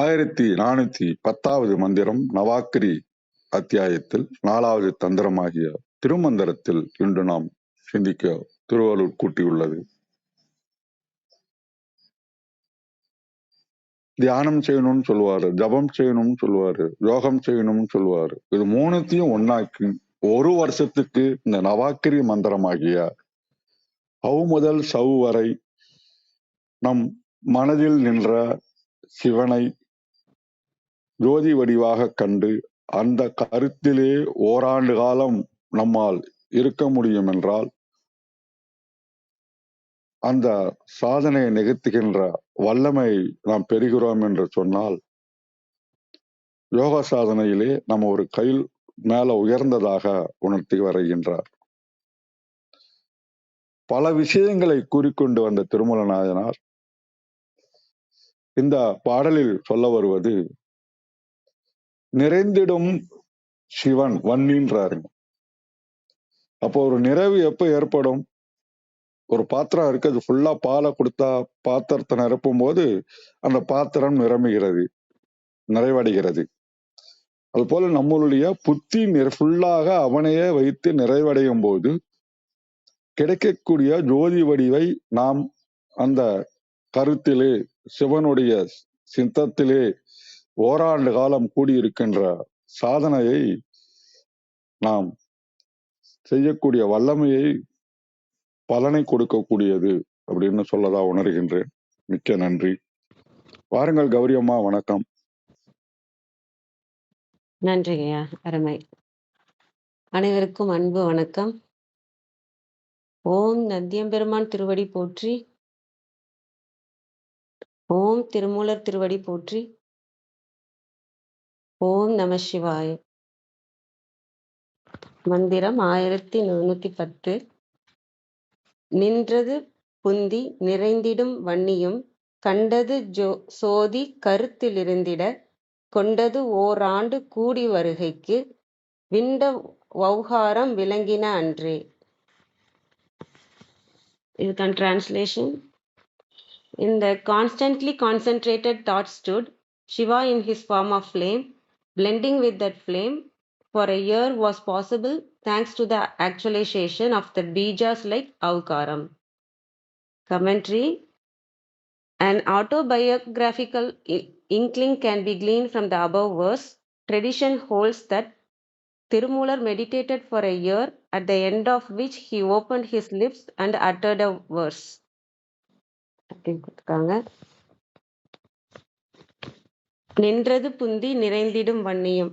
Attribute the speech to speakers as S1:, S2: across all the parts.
S1: ஆயிரத்தி நானூத்தி பத்தாவது மந்திரம் நவாக்கிரி அத்தியாயத்தில் நாலாவது தந்திரமாகிய திருமந்திரத்தில் இன்று நாம் சிந்திக்க திருவள்ளூர் கூட்டியுள்ளது தியானம் செய்யணும்னு சொல்லுவாரு ஜபம் செய்யணும்னு சொல்லுவாரு யோகம் செய்யணும்னு சொல்லுவாரு இது மூணுத்தையும் ஒன்னாக்கி ஒரு வருஷத்துக்கு இந்த நவாக்கிரி மந்திரமாகிய அவு முதல் சவு வரை நம் மனதில் நின்ற சிவனை ஜோதி வடிவாக கண்டு அந்த கருத்திலே ஓராண்டு காலம் நம்மால் இருக்க முடியும் என்றால் அந்த சாதனையை நிகழ்த்துகின்ற வல்லமை நாம் பெறுகிறோம் என்று சொன்னால் யோகா சாதனையிலே நம்ம ஒரு கையில் மேல உயர்ந்ததாக உணர்த்தி வருகின்றார் பல விஷயங்களை கூறிக்கொண்டு வந்த திருமலநாயனார் இந்த பாடலில் சொல்ல வருவது நிறைந்திடும் சிவன் வன்னின்றாருங்க அப்போ ஒரு நிறைவு எப்ப ஏற்படும் ஒரு பாத்திரம் இருக்கு அது ஃபுல்லா பாலை கொடுத்தா பாத்திரத்தை நிரப்பும் போது அந்த பாத்திரம் நிரம்புகிறது நிறைவடைகிறது அது போல நம்மளுடைய புத்தி ஃபுல்லாக அவனையே வைத்து நிறைவடையும் போது கிடைக்கக்கூடிய ஜோதி வடிவை நாம் அந்த கருத்திலே சிவனுடைய சித்தத்திலே ஓராண்டு காலம் கூடியிருக்கின்ற சாதனையை நாம் செய்யக்கூடிய வல்லமையை பலனை கொடுக்கக்கூடியது அப்படின்னு சொல்லதா உணர்கின்றேன் மிக்க நன்றி வாருங்கள் கௌரியம்மா வணக்கம்
S2: நன்றிங்கய்யா அருமை அனைவருக்கும் அன்பு வணக்கம் ஓம் நந்தியம்பெருமான் திருவடி போற்றி ஓம் திருமூலர் திருவடி போற்றி ஓம் நம சிவாய் மந்திரம் ஆயிரத்தி நானூத்தி பத்து நின்றது புந்தி நிறைந்திடும் வன்னியும் கண்டது ஜோ சோதி கருத்திலிருந்திட கொண்டது ஓராண்டு கூடி வருகைக்கு விண்ட வௌகாரம் விளங்கின அன்றே இதுதான் டிரான்ஸ்லேஷன் இந்த constantly concentrated thought stood Shiva in his form of flame blending with that flame for a year was possible thanks to the actualization of the bijas like Avkaram. Commentary An autobiographical inkling can be gleaned from the above verse. Tradition holds that Tirumular meditated for a year, at the end of which he opened his lips and uttered a verse. நின்றது புந்தி நிறைந்திடும் வன்னியம்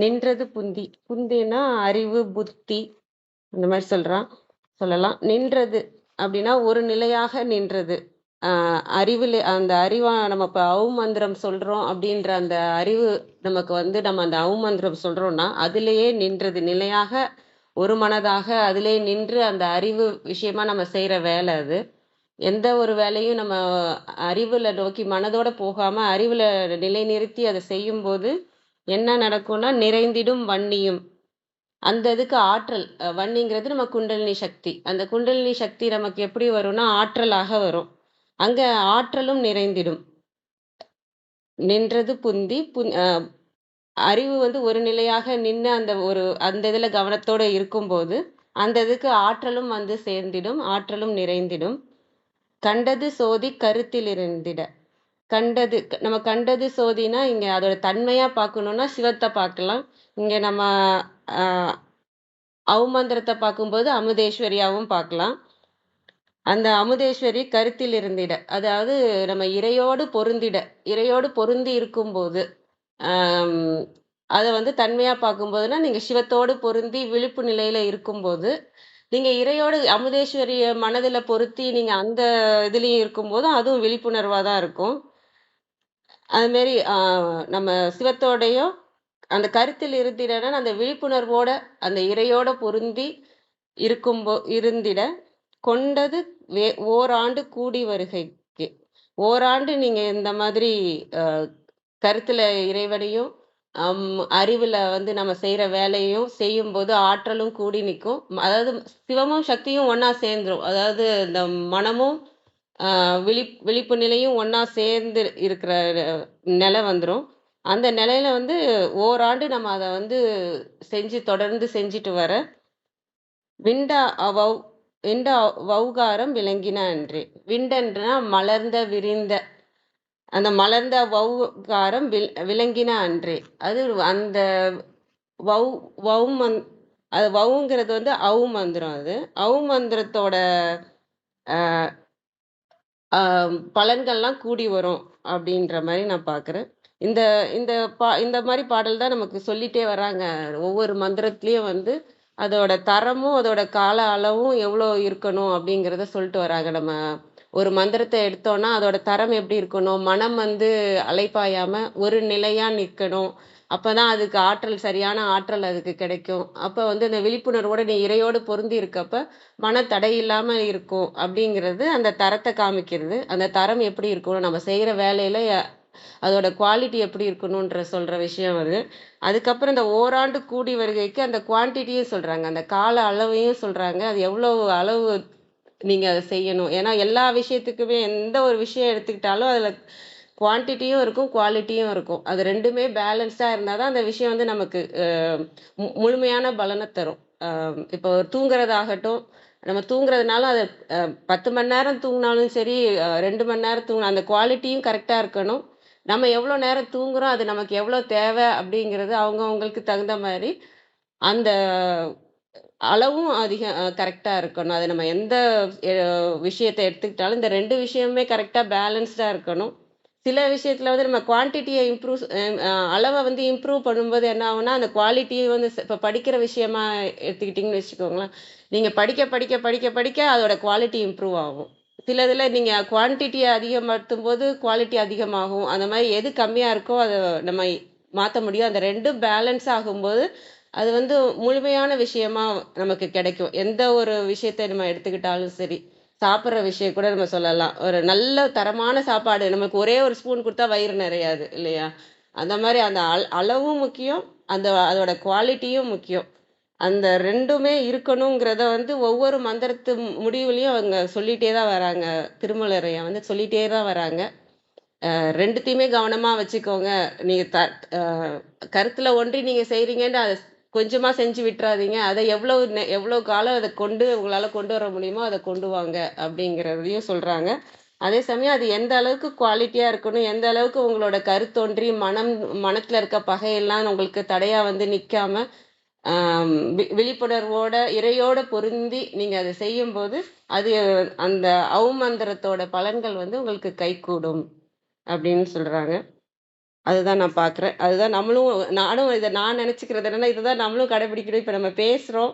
S2: நின்றது புந்தி புந்தினா அறிவு புத்தி அந்த மாதிரி சொல்றான் சொல்லலாம் நின்றது அப்படின்னா ஒரு நிலையாக நின்றது ஆஹ் அறிவில் அந்த அறிவா நம்ம இப்போ அவுமந்திரம் சொல்றோம் அப்படின்ற அந்த அறிவு நமக்கு வந்து நம்ம அந்த அவுமந்திரம் சொல்றோம்னா அதுலேயே நின்றது நிலையாக ஒரு மனதாக அதிலே நின்று அந்த அறிவு விஷயமா நம்ம செய்யற வேலை அது எந்த ஒரு வேலையும் நம்ம அறிவில் நோக்கி மனதோட போகாமல் அறிவில் நிலைநிறுத்தி அதை செய்யும்போது என்ன நடக்கும்னா நிறைந்திடும் வன்னியும் அந்த இதுக்கு ஆற்றல் வன்னிங்கிறது நம்ம குண்டலினி சக்தி அந்த குண்டலினி சக்தி நமக்கு எப்படி வரும்னா ஆற்றலாக வரும் அங்கே ஆற்றலும் நிறைந்திடும் நின்றது புந்தி புந் அறிவு வந்து ஒரு நிலையாக நின்று அந்த ஒரு அந்த இதில் கவனத்தோடு இருக்கும்போது அந்த இதுக்கு ஆற்றலும் வந்து சேர்ந்திடும் ஆற்றலும் நிறைந்திடும் கண்டது சோதி கருத்திலிருந்திட கண்டது நம்ம கண்டது சோதினா இங்கே அதோட தன்மையாக பார்க்கணுன்னா சிவத்தை பார்க்கலாம் இங்கே நம்ம அவமந்திரத்தை பார்க்கும்போது அமுதேஸ்வரியாவும் பார்க்கலாம் அந்த அமுதேஸ்வரி கருத்தில் இருந்திட அதாவது நம்ம இறையோடு பொருந்திட இறையோடு பொருந்தி இருக்கும்போது அதை வந்து தன்மையாக பார்க்கும்போதுனா நீங்கள் சிவத்தோடு பொருந்தி விழிப்பு நிலையில் இருக்கும்போது நீங்க இறையோடு அமுதேஸ்வரிய மனதில் பொருத்தி நீங்க அந்த இதுலயும் இருக்கும்போதும் அதுவும் விழிப்புணர்வாக தான் இருக்கும் அது நம்ம சிவத்தோடையும் அந்த கருத்தில் இருந்திடனா அந்த விழிப்புணர்வோட அந்த இறையோட பொருந்தி இருக்கும்போ இருந்திட கொண்டது வே ஓராண்டு கூடி வருகைக்கு ஓராண்டு நீங்க இந்த மாதிரி கருத்துல இறைவனையும் அம் அறிவில் வந்து நம்ம செய்கிற வேலையும் செய்யும்போது ஆற்றலும் கூடி நிற்கும் அதாவது சிவமும் சக்தியும் ஒன்றா சேர்ந்துடும் அதாவது இந்த மனமும் விழி விழிப்பு நிலையும் ஒன்றா சேர்ந்து இருக்கிற நிலை வந்துடும் அந்த நிலையில வந்து ஓராண்டு நம்ம அதை வந்து செஞ்சு தொடர்ந்து செஞ்சுட்டு வர விண்டா வௌ விண்ட வௌகாரம் விளங்கின அன்று விண்டன்றா மலர்ந்த விரிந்த அந்த மலர்ந்த வௌகாரம் வில் விளங்கின அன்றே அது அந்த வௌ மந் அது வௌங்கிறது வந்து அவு மந்திரம் அது அவு மந்திரத்தோட பலன்கள்லாம் கூடி வரும் அப்படின்ற மாதிரி நான் பார்க்குறேன் இந்த இந்த பா இந்த மாதிரி பாடல் தான் நமக்கு சொல்லிகிட்டே வராங்க ஒவ்வொரு மந்திரத்துலேயும் வந்து அதோட தரமும் அதோட கால அளவும் எவ்வளோ இருக்கணும் அப்படிங்கிறத சொல்லிட்டு வராங்க நம்ம ஒரு மந்திரத்தை எடுத்தோன்னா அதோட தரம் எப்படி இருக்கணும் மனம் வந்து அலைப்பாயாம ஒரு நிலையாக நிற்கணும் அப்போ தான் அதுக்கு ஆற்றல் சரியான ஆற்றல் அதுக்கு கிடைக்கும் அப்போ வந்து இந்த விழிப்புணர்வோட நீ இறையோடு பொருந்தி இருக்கப்ப மன தடை இல்லாமல் இருக்கும் அப்படிங்கிறது அந்த தரத்தை காமிக்கிறது அந்த தரம் எப்படி இருக்கணும் நம்ம செய்கிற வேலையில் அதோட குவாலிட்டி எப்படி இருக்கணுன்ற சொல்கிற விஷயம் அது அதுக்கப்புறம் இந்த ஓராண்டு கூடி வருகைக்கு அந்த குவான்டிட்டியும் சொல்கிறாங்க அந்த கால அளவையும் சொல்கிறாங்க அது எவ்வளோ அளவு நீங்கள் அதை செய்யணும் ஏன்னா எல்லா விஷயத்துக்குமே எந்த ஒரு விஷயம் எடுத்துக்கிட்டாலும் அதில் குவான்டிட்டியும் இருக்கும் குவாலிட்டியும் இருக்கும் அது ரெண்டுமே பேலன்ஸ்டாக இருந்தால் தான் அந்த விஷயம் வந்து நமக்கு முழுமையான பலனை தரும் இப்போ தூங்குறதாகட்டும் நம்ம தூங்குறதுனால அது பத்து மணி நேரம் தூங்கினாலும் சரி ரெண்டு மணி நேரம் தூங்கினா அந்த குவாலிட்டியும் கரெக்டாக இருக்கணும் நம்ம எவ்வளோ நேரம் தூங்குறோம் அது நமக்கு எவ்வளோ தேவை அப்படிங்கிறது அவங்கவுங்களுக்கு தகுந்த மாதிரி அந்த அளவும் அதிகம் கரெக்டாக இருக்கணும் அது நம்ம எந்த விஷயத்தை எடுத்துக்கிட்டாலும் இந்த ரெண்டு விஷயமே கரெக்டாக பேலன்ஸ்டாக இருக்கணும் சில விஷயத்தில் வந்து நம்ம குவான்டிட்டியை இம்ப்ரூவ் அளவை வந்து இம்ப்ரூவ் பண்ணும்போது என்ன ஆகுனா அந்த குவாலிட்டியை வந்து இப்போ படிக்கிற விஷயமா எடுத்துக்கிட்டிங்கன்னு வச்சுக்கோங்களேன் நீங்கள் படிக்க படிக்க படிக்க படிக்க அதோட குவாலிட்டி இம்ப்ரூவ் ஆகும் சில இதில் நீங்கள் குவான்டிட்டியை அதிகமாகும் போது குவாலிட்டி அதிகமாகும் அந்த மாதிரி எது கம்மியாக இருக்கோ அதை நம்ம மாற்ற முடியும் அந்த ரெண்டும் பேலன்ஸ் ஆகும்போது அது வந்து முழுமையான விஷயமா நமக்கு கிடைக்கும் எந்த ஒரு விஷயத்தை நம்ம எடுத்துக்கிட்டாலும் சரி சாப்பிட்ற விஷயம் கூட நம்ம சொல்லலாம் ஒரு நல்ல தரமான சாப்பாடு நமக்கு ஒரே ஒரு ஸ்பூன் கொடுத்தா வயிறு நிறையாது இல்லையா அந்த மாதிரி அந்த அல் அளவும் முக்கியம் அந்த அதோட குவாலிட்டியும் முக்கியம் அந்த ரெண்டுமே இருக்கணுங்கிறத வந்து ஒவ்வொரு மந்திரத்து முடிவுலையும் அவங்க சொல்லிகிட்டே தான் வராங்க திருமலரையா வந்து சொல்லிகிட்டே தான் வராங்க ரெண்டுத்தையுமே கவனமாக வச்சுக்கோங்க நீங்கள் த கருத்தில் ஒன்றி நீங்கள் செய்கிறீங்கன்னு அதை கொஞ்சமாக செஞ்சு விட்டுறாதீங்க அதை எவ்வளோ நெ எவ்வளோ காலம் அதை கொண்டு உங்களால் கொண்டு வர முடியுமோ அதை கொண்டு வாங்க அப்படிங்கிறதையும் சொல்கிறாங்க அதே சமயம் அது எந்த அளவுக்கு குவாலிட்டியாக இருக்கணும் எந்த அளவுக்கு உங்களோட கருத்தோன்றி மனம் மனத்தில் இருக்க பகையெல்லாம் உங்களுக்கு தடையாக வந்து நிற்காம விழிப்புணர்வோட இறையோட பொருந்தி நீங்கள் அதை செய்யும்போது அது அந்த அவுமந்திரத்தோட பலன்கள் வந்து உங்களுக்கு கைகூடும் அப்படின்னு சொல்கிறாங்க அதுதான் நான் பார்க்குறேன் அதுதான் நம்மளும் நானும் இதை நான் நினச்சிக்கிறது என்னென்னா இதை தான் நம்மளும் கடைப்பிடிக்கணும் இப்போ நம்ம பேசுகிறோம்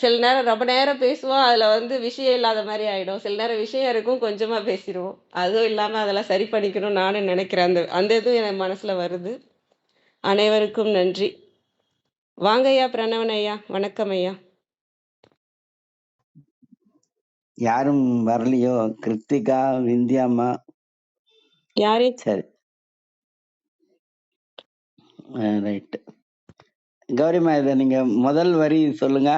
S2: சில நேரம் ரொம்ப நேரம் பேசுவோம் அதில் வந்து விஷயம் இல்லாத மாதிரி ஆகிடும் சில நேரம் விஷயம் இருக்கும் கொஞ்சமாக பேசிடுவோம் அதுவும் இல்லாமல் அதெல்லாம் சரி பண்ணிக்கணும் நானும் நினைக்கிறேன் அந்த அந்த இதுவும் என் மனசில் வருது அனைவருக்கும் நன்றி வாங்க ஐயா பிரணவன் ஐயா வணக்கம் ஐயா
S3: யாரும் வரலையோ கிருத்திகா விந்தியாமா
S2: யாரே சரி
S3: ரைட் கௌரிமா இதை நீங்க முதல் வரி சொல்லுங்க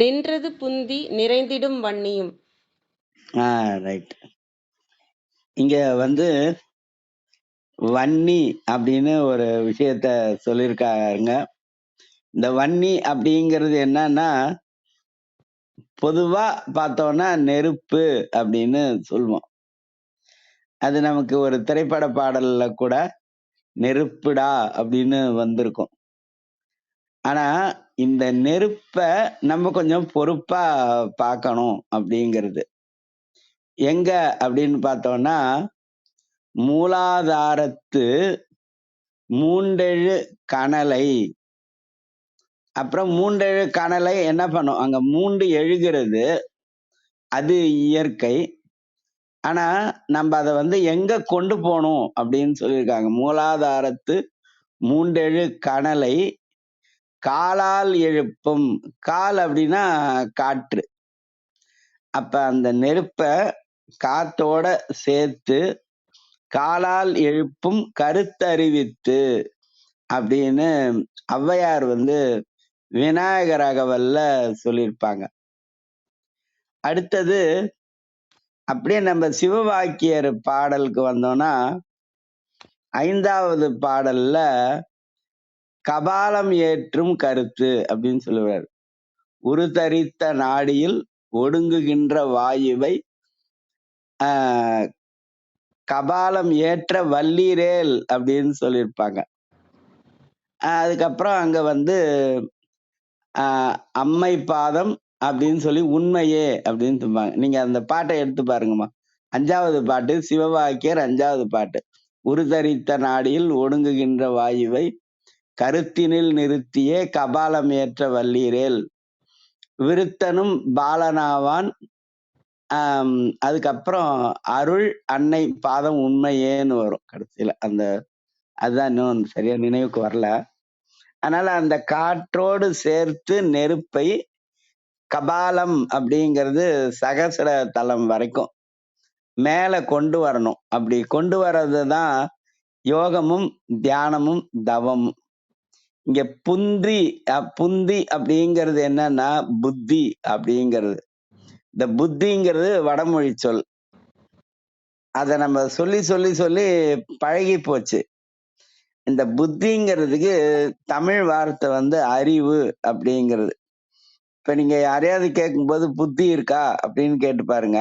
S2: நின்றது புந்தி நிறைந்திடும் வன்னியும்
S3: ஆ ரைட் இங்க வந்து வன்னி அப்படின்னு ஒரு விஷயத்த சொல்லியிருக்காருங்க இந்த வன்னி அப்படிங்கிறது என்னன்னா பொதுவா பார்த்தோன்னா நெருப்பு அப்படின்னு சொல்லுவோம் அது நமக்கு ஒரு திரைப்பட பாடல்ல கூட நெருப்புடா அப்படின்னு வந்திருக்கும் ஆனா இந்த நெருப்ப நம்ம கொஞ்சம் பொறுப்பா பார்க்கணும் அப்படிங்கிறது எங்க அப்படின்னு பார்த்தோம்னா மூலாதாரத்து மூண்டெழு கணலை அப்புறம் மூண்டெழு கணலை என்ன பண்ணும் அங்க மூண்டு எழுகிறது அது இயற்கை ஆனா நம்ம அதை வந்து எங்க கொண்டு போகணும் அப்படின்னு சொல்லியிருக்காங்க மூலாதாரத்து மூண்டெழு கணலை காலால் எழுப்பும் கால் அப்படின்னா காற்று அப்ப அந்த நெருப்ப காத்தோட சேர்த்து காலால் எழுப்பும் கருத்தறிவித்து அப்படின்னு ஔவையார் வந்து விநாயகரகவல்ல சொல்லியிருப்பாங்க அடுத்தது அப்படியே நம்ம சிவவாக்கியர் பாடலுக்கு வந்தோம்னா ஐந்தாவது பாடல்ல கபாலம் ஏற்றும் கருத்து அப்படின்னு சொல்லுவார் உருதரித்த நாடியில் ஒடுங்குகின்ற வாயுவை கபாலம் ஏற்ற வல்லீரேல் அப்படின்னு சொல்லியிருப்பாங்க அதுக்கப்புறம் அங்க வந்து அம்மை பாதம் அப்படின்னு சொல்லி உண்மையே அப்படின்னு சொல்லுவாங்க நீங்க அந்த பாட்டை எடுத்து பாருங்கம்மா அஞ்சாவது பாட்டு சிவவாக்கியர் அஞ்சாவது பாட்டு உருதரித்த நாடியில் ஒடுங்குகின்ற வாயுவை கருத்தினில் நிறுத்தியே கபாலம் ஏற்ற வல்லீரேல் விருத்தனும் பாலனாவான் அதுக்கப்புறம் அருள் அன்னை பாதம் உண்மையேன்னு வரும் கடைசியில அந்த அதுதான் இன்னும் சரியா நினைவுக்கு வரல அதனால அந்த காற்றோடு சேர்த்து நெருப்பை கபாலம் அப்படிங்கிறது சகசர தலம் வரைக்கும் மேலே கொண்டு வரணும் அப்படி கொண்டு வர்றது தான் யோகமும் தியானமும் தவமும் இங்க புந்தி புந்தி அப்படிங்கிறது என்னன்னா புத்தி அப்படிங்கிறது இந்த புத்திங்கிறது வடமொழி சொல் அதை நம்ம சொல்லி சொல்லி சொல்லி பழகி போச்சு இந்த புத்திங்கிறதுக்கு தமிழ் வார்த்தை வந்து அறிவு அப்படிங்கிறது இப்ப நீங்க யாரையாவது கேட்கும்போது புத்தி இருக்கா அப்படின்னு கேட்டு பாருங்க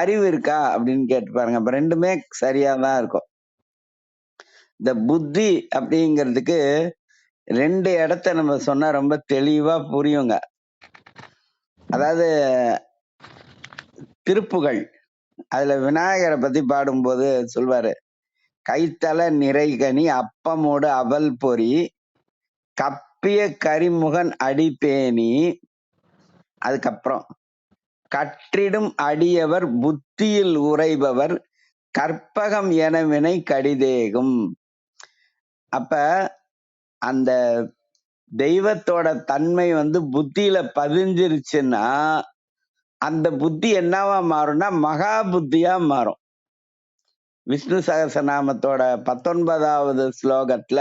S3: அறிவு இருக்கா அப்படின்னு கேட்டு பாருங்க அப்ப ரெண்டுமே சரியா தான் இருக்கும் இந்த புத்தி அப்படிங்கிறதுக்கு ரெண்டு இடத்த நம்ம சொன்னா ரொம்ப தெளிவா புரியுங்க அதாவது திருப்புகள் அதுல விநாயகரை பத்தி பாடும்போது சொல்வாரு கைத்தல நிறைகனி அப்பமோடு அவல் பொறி கப் கப்பிய கரிமுகன் அடிபேணி அதுக்கப்புறம் கற்றிடும் அடியவர் புத்தியில் உரைபவர் கற்பகம் எனவினை கடிதேகும் அப்ப அந்த தெய்வத்தோட தன்மை வந்து புத்தியில பதிஞ்சிருச்சுன்னா அந்த புத்தி என்னவா மாறும்னா மகா புத்தியா மாறும் விஷ்ணு சகசநாமத்தோட பத்தொன்பதாவது ஸ்லோகத்துல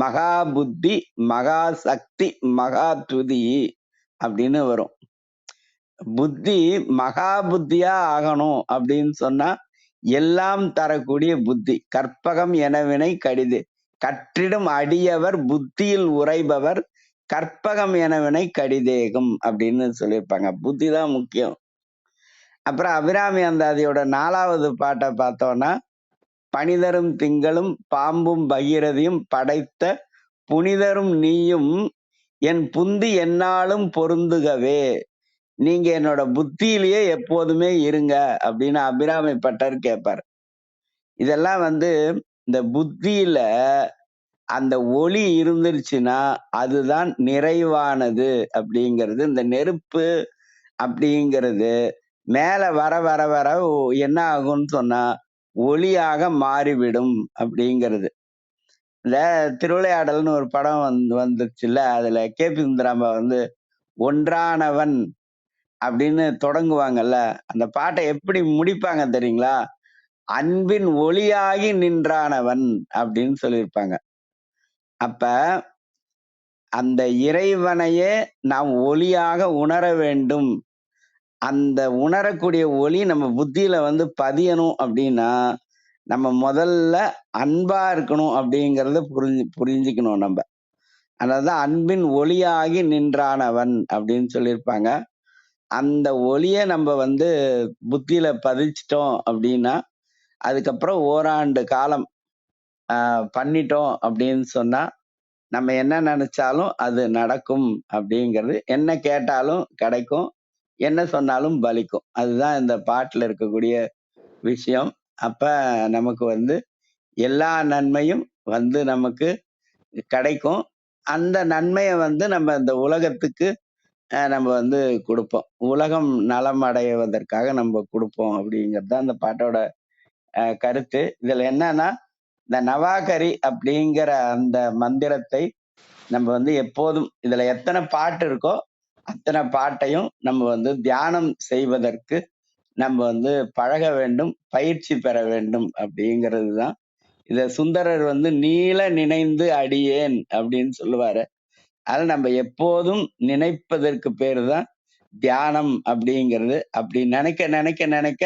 S3: மகா புத்தி மகா சக்தி மகா துதி அப்படின்னு வரும் புத்தி மகா புத்தியா ஆகணும் அப்படின்னு சொன்னா எல்லாம் தரக்கூடிய புத்தி கற்பகம் எனவினை கடிது கற்றிடும் அடியவர் புத்தியில் உரைபவர் கற்பகம் எனவினை கடிதேகம் அப்படின்னு சொல்லியிருப்பாங்க புத்தி தான் முக்கியம் அப்புறம் அபிராமி அந்தாதியோட நாலாவது பாட்டை பார்த்தோம்னா பனிதரும் திங்களும் பாம்பும் பகிரதியும் படைத்த புனிதரும் நீயும் என் புந்தி என்னாலும் பொருந்துகவே நீங்க என்னோட புத்தியிலேயே எப்போதுமே இருங்க அப்படின்னு அபிராமி கேட்பார் இதெல்லாம் வந்து இந்த புத்தியில அந்த ஒளி இருந்துருச்சுன்னா அதுதான் நிறைவானது அப்படிங்கிறது இந்த நெருப்பு அப்படிங்கிறது மேல வர வர வர என்ன ஆகும்னு சொன்னா ஒளியாக மாறிவிடும் அப்படிங்கிறது இந்த திருவிளையாடல்னு ஒரு படம் வந்து வந்துச்சுல்ல அதுல கே பி சுந்தராம்பா வந்து ஒன்றானவன் அப்படின்னு தொடங்குவாங்கல்ல அந்த பாட்டை எப்படி முடிப்பாங்க தெரியுங்களா அன்பின் ஒளியாகி நின்றானவன் அப்படின்னு சொல்லியிருப்பாங்க அப்ப அந்த இறைவனையே நாம் ஒளியாக உணர வேண்டும் அந்த உணரக்கூடிய ஒளி நம்ம புத்தியில வந்து பதியணும் அப்படின்னா நம்ம முதல்ல அன்பா இருக்கணும் அப்படிங்கிறத புரிஞ்சு புரிஞ்சுக்கணும் நம்ம அதாவது அன்பின் ஒளியாகி நின்றானவன் அப்படின்னு சொல்லியிருப்பாங்க அந்த ஒளியை நம்ம வந்து புத்தியில பதிச்சிட்டோம் அப்படின்னா அதுக்கப்புறம் ஓராண்டு காலம் பண்ணிட்டோம் அப்படின்னு சொன்னா நம்ம என்ன நினைச்சாலும் அது நடக்கும் அப்படிங்கிறது என்ன கேட்டாலும் கிடைக்கும் என்ன சொன்னாலும் பலிக்கும் அதுதான் இந்த பாட்டில் இருக்கக்கூடிய விஷயம் அப்போ நமக்கு வந்து எல்லா நன்மையும் வந்து நமக்கு கிடைக்கும் அந்த நன்மையை வந்து நம்ம இந்த உலகத்துக்கு நம்ம வந்து கொடுப்போம் உலகம் நலம் அடைவதற்காக நம்ம கொடுப்போம் அப்படிங்கிறது தான் அந்த பாட்டோட கருத்து இதில் என்னன்னா இந்த நவாகரி அப்படிங்கிற அந்த மந்திரத்தை நம்ம வந்து எப்போதும் இதில் எத்தனை பாட்டு இருக்கோ அத்தனை பாட்டையும் நம்ம வந்து தியானம் செய்வதற்கு நம்ம வந்து பழக வேண்டும் பயிற்சி பெற வேண்டும் அப்படிங்கிறது தான் இதை சுந்தரர் வந்து நீள நினைந்து அடியேன் அப்படின்னு சொல்லுவாரு அதில் நம்ம எப்போதும் நினைப்பதற்கு பேர் தான் தியானம் அப்படிங்கிறது அப்படி நினைக்க நினைக்க நினைக்க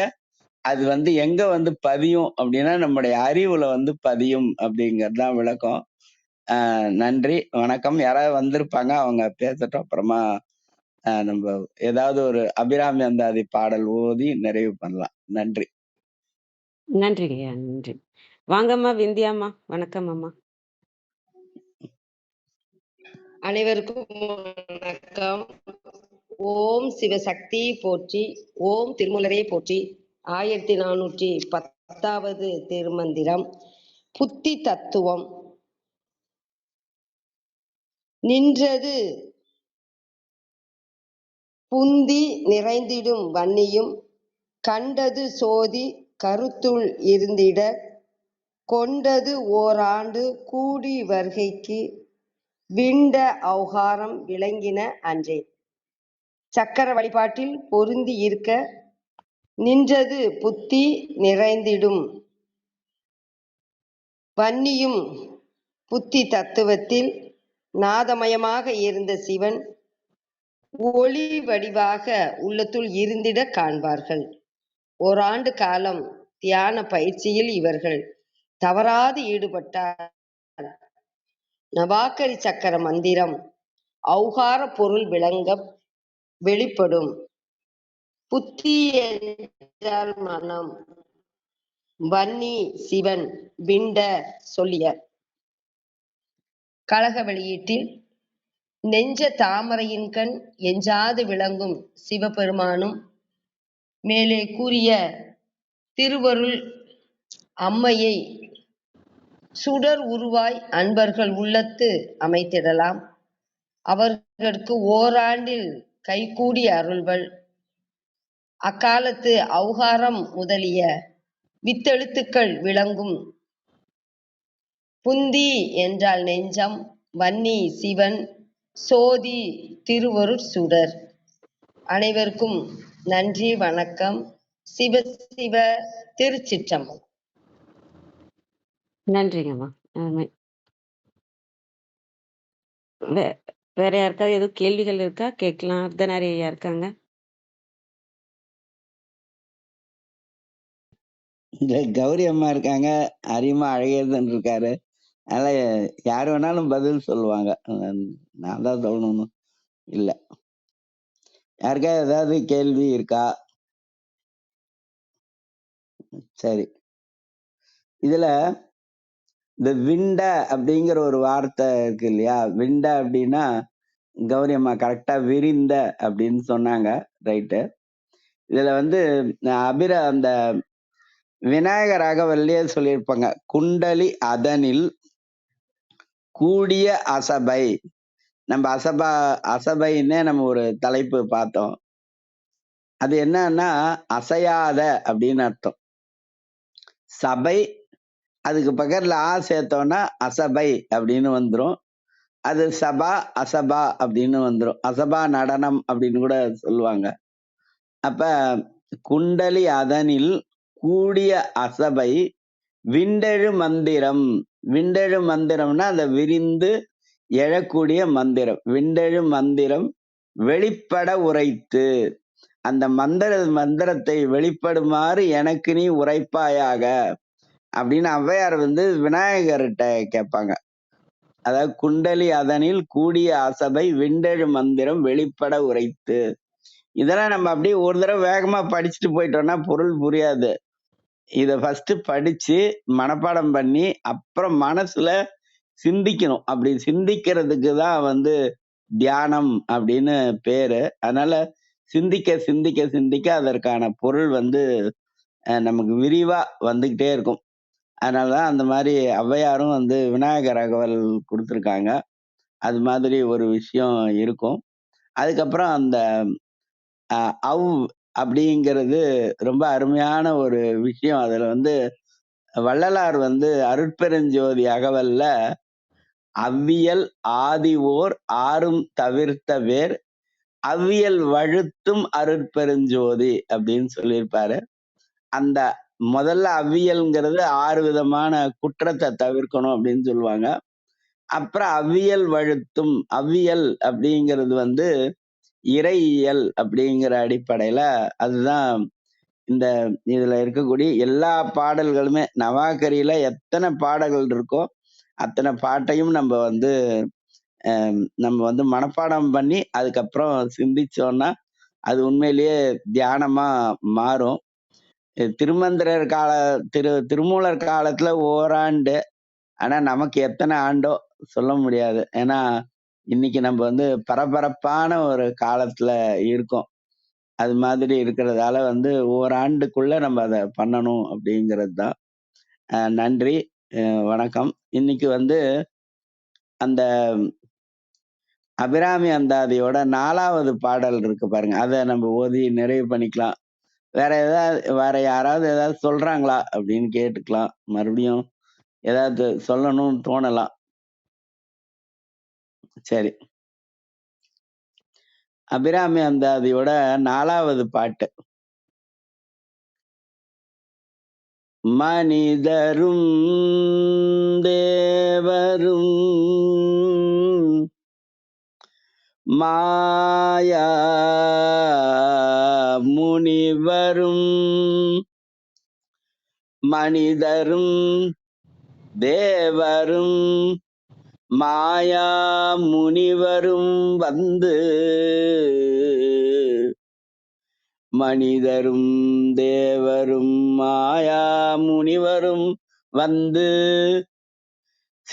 S3: அது வந்து எங்க வந்து பதியும் அப்படின்னா நம்முடைய அறிவுல வந்து பதியும் அப்படிங்கிறது தான் விளக்கம் நன்றி வணக்கம் யாராவது வந்திருப்பாங்க அவங்க பேசட்டும் அப்புறமா நம்ம ஏதாவது ஒரு அபிராமி அந்தாதி பாடல் ஓதி நிறைவு பண்ணலாம் நன்றி
S2: நன்றி நன்றி வாங்கம்மா விந்தியாமா வணக்கம் அம்மா அனைவருக்கும் வணக்கம் ஓம் சிவசக்தி போற்றி ஓம் திருமலரே போற்றி ஆயிரத்தி நானூற்றி பத்தாவது திருமந்திரம் புத்தி தத்துவம் நின்றது புந்தி நிறைந்திடும் வன்னியும் கண்டது சோதி கருத்துள் இருந்திட கொண்டது ஓராண்டு கூடி வருகைக்கு விண்ட அவகாரம் விளங்கின அன்றே சக்கர வழிபாட்டில் பொருந்தி இருக்க நின்றது புத்தி நிறைந்திடும் வன்னியும் புத்தி தத்துவத்தில் நாதமயமாக இருந்த சிவன் ஒளி வடிவாக உள்ளத்துள் இருந்திட காண்பார்கள் ஓராண்டு காலம் தியான பயிற்சியில் இவர்கள் தவறாது ஈடுபட்டார் நவாக்கரி சக்கர மந்திரம் அவுகார பொருள் விளங்க வெளிப்படும் புத்தி மனம் வன்னி சிவன் விண்ட சொல்லிய கழக வெளியீட்டில் நெஞ்ச தாமரையின்கண் எஞ்சாது விளங்கும் சிவபெருமானும் மேலே கூறிய திருவருள் அம்மையை சுடர் உருவாய் அன்பர்கள் உள்ளத்து அமைத்திடலாம் அவர்களுக்கு ஓராண்டில் கைகூடி அருள்கள் அக்காலத்து அவுகாரம் முதலிய வித்தெழுத்துக்கள் விளங்கும் புந்தி என்றால் நெஞ்சம் வன்னி சிவன் சோதி திருவருட் சுடர் அனைவருக்கும் நன்றி வணக்கம் சிவ சிவ திருச்சிற்றம்பலம் நன்றிங்கம்மா வேற யாருக்காவது எதுவும் கேள்விகள் இருக்கா கேட்கலாம் அர்த்தனாரியா இருக்காங்க
S3: கௌரி அம்மா இருக்காங்க அரியமா அழகியதுன்னு இருக்காரு அதனால் யார் வேணாலும் பதில் சொல்லுவாங்க நான் தான் சொல்லணும்னு இல்லை யாருக்கா ஏதாவது கேள்வி இருக்கா சரி இதுல இந்த விண்ட அப்படிங்கிற ஒரு வார்த்தை இருக்கு இல்லையா விண்ட அப்படின்னா கௌரி அம்மா கரெக்டா விரிந்த அப்படின்னு சொன்னாங்க ரைட்டு இதுல வந்து அபிர அந்த விநாயகராக வள்ளியே சொல்லியிருப்பாங்க குண்டலி அதனில் கூடிய அசபை நம்ம அசபா அசபைன்னே நம்ம ஒரு தலைப்பு பார்த்தோம் அது என்னன்னா அசையாத அப்படின்னு அர்த்தம் சபை அதுக்கு பக்கத்தில் ஆ சேர்த்தோம்னா அசபை அப்படின்னு வந்துடும் அது சபா அசபா அப்படின்னு வந்துடும் அசபா நடனம் அப்படின்னு கூட சொல்லுவாங்க அப்ப குண்டலி அதனில் கூடிய அசபை விண்டெழு மந்திரம் விண்டழு மந்திரம்னா அந்த விரிந்து எழக்கூடிய மந்திரம் விண்டழு மந்திரம் வெளிப்பட உரைத்து அந்த மந்திர மந்திரத்தை வெளிப்படுமாறு எனக்கு நீ உரைப்பாயாக அப்படின்னு ஔவையார் வந்து விநாயகர்கிட்ட கேட்பாங்க அதாவது குண்டலி அதனில் கூடிய அசபை விண்டழு மந்திரம் வெளிப்பட உரைத்து இதெல்லாம் நம்ம அப்படியே ஒரு தடவை வேகமா படிச்சுட்டு போயிட்டோம்னா பொருள் புரியாது இதை ஃபஸ்ட்டு படித்து மனப்பாடம் பண்ணி, அப்புறம் மனசில் சிந்திக்கணும். அப்படி சிந்திக்கிறதுக்கு தான் வந்து தியானம் அப்படின்னு பேர் அதனால் சிந்திக்க, சிந்திக்க, சிந்திக்க அதற்கான பொருள் வந்து நமக்கு விரிவாக வந்துக்கிட்டே இருக்கும். அதனால தான் அந்த மாதிரி ஔவையாரும் வந்து விநாயகர் அகவல் கொடுத்துருக்காங்க அது மாதிரி ஒரு விஷயம் இருக்கும். அதுக்கப்புறம் அந்த அவ் அப்படிங்கிறது ரொம்ப அருமையான ஒரு விஷயம். அதுல வந்து வள்ளலார் வந்து அருட்பெருஞ்சோதி அகவல்ல, "அவ்வியல் ஓர் ஆறும் தவிர்த்த வேர், அவ்வியல் வழுத்தும் அருட்பெருஞ்சோதி" அப்படின்னு சொல்லியிருப்பாரு. அந்த முதல்ல அவ்வியல்ங்கிறது ஆறு விதமான குற்றத்தை தவிர்க்கணும் அப்படின்னு சொல்லுவாங்க. அப்புறம் அவ்வியல் வழுத்தும், அவ்வியல் அப்படிங்கிறது வந்து இறையியல் அப்படிங்கிற அடிப்படையில் அதுதான் இந்த இதில் இருக்கக்கூடிய எல்லா பாடல்களுமே நவாக்கரியில எத்தனை பாடல்கள் இருக்கோ அத்தனை பாட்டையும் நம்ம வந்து நம்ம வந்து மனப்பாடம் பண்ணி அதுக்கப்புறம் சிந்திச்சோன்னா அது உண்மையிலேயே தியானமாக மாறும் திருமந்திரர் கால திரு திருமூலர் காலத்தில் ஓராண்டு ஆனால் நமக்கு எத்தனை ஆண்டோ சொல்ல முடியாது ஏன்னா இன்னைக்கு நம்ம வந்து பரபரப்பான ஒரு காலத்துல இருக்கோம். அது மாதிரி இருக்கிறதால வந்து ஆண்டுக்குள்ள நம்ம அதை பண்ணணும் அப்படிங்கிறது தான். நன்றி. வணக்கம். இன்னைக்கு வந்து அந்த அபிராமி அந்தாதியோட நாலாவது பாடல் இருக்கு பாருங்க. அதை நம்ம ஓதி நிறைவு பண்ணிக்கலாம். வேற ஏதாவது வேற யாராவது ஏதாவது சொல்றாங்களா? அப்படின்னு கேட்டுக்கலாம். மறுபடியும் ஏதாவது சொல்லணும்னு தோணலாம். சரி அபிராமி அந்தாதியோட நாலாவது பாட்டு மனிதரும் தேவரும் மாயா முனிவரும் மனிதரும் தேவரும் மாயா முனிவரும் வந்து மனிதரும் தேவரும் மாயா முனிவரும் வந்து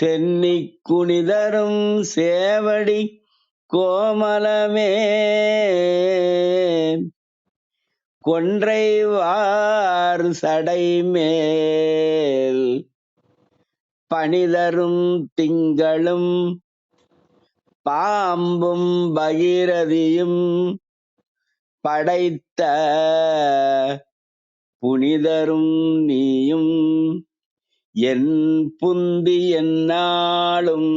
S3: சென்னி குனிதரும் சேவடி கோமலமே கொன்றைவார் சடைமேல் பனிதரும் திங்களும் பாம்பும் பகிரதியும் படைத்த புனிதரும் நீயும் என் புந்தி என்னாலும்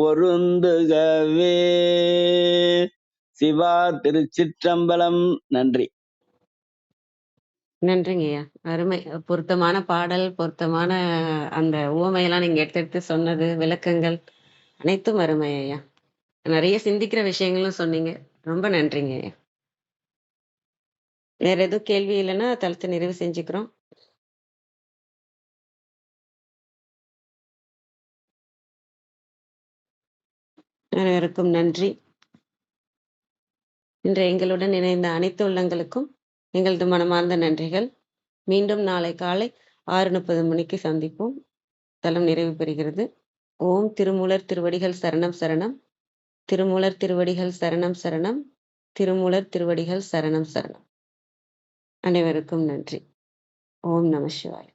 S3: பொருந்துகவே சிவா திருச்சிற்றம்பலம் நன்றி
S2: நன்றிங்க ஐயா அருமை பொருத்தமான பாடல் பொருத்தமான அந்த உவமையெல்லாம் நீங்க எடுத்து எடுத்து சொன்னது விளக்கங்கள் அனைத்தும் அருமை ஐயா நிறைய சிந்திக்கிற விஷயங்களும் சொன்னீங்க ரொம்ப நன்றிங்க ஐயா வேற எதுவும் கேள்வி இல்லைன்னா தளத்தை நிறைவு செஞ்சுக்கிறோம் அனைவருக்கும் நன்றி இன்று எங்களுடன் இணைந்த அனைத்து உள்ளங்களுக்கும் எங்களது மனமார்ந்த நன்றிகள் மீண்டும் நாளை காலை ஆறு முப்பது மணிக்கு சந்திப்போம் தலம் நிறைவு பெறுகிறது ஓம் திருமூலர் திருவடிகள் சரணம் சரணம் திருமூலர் திருவடிகள் சரணம் சரணம் திருமூலர் திருவடிகள் சரணம் சரணம் அனைவருக்கும் நன்றி ஓம் நம சிவாய்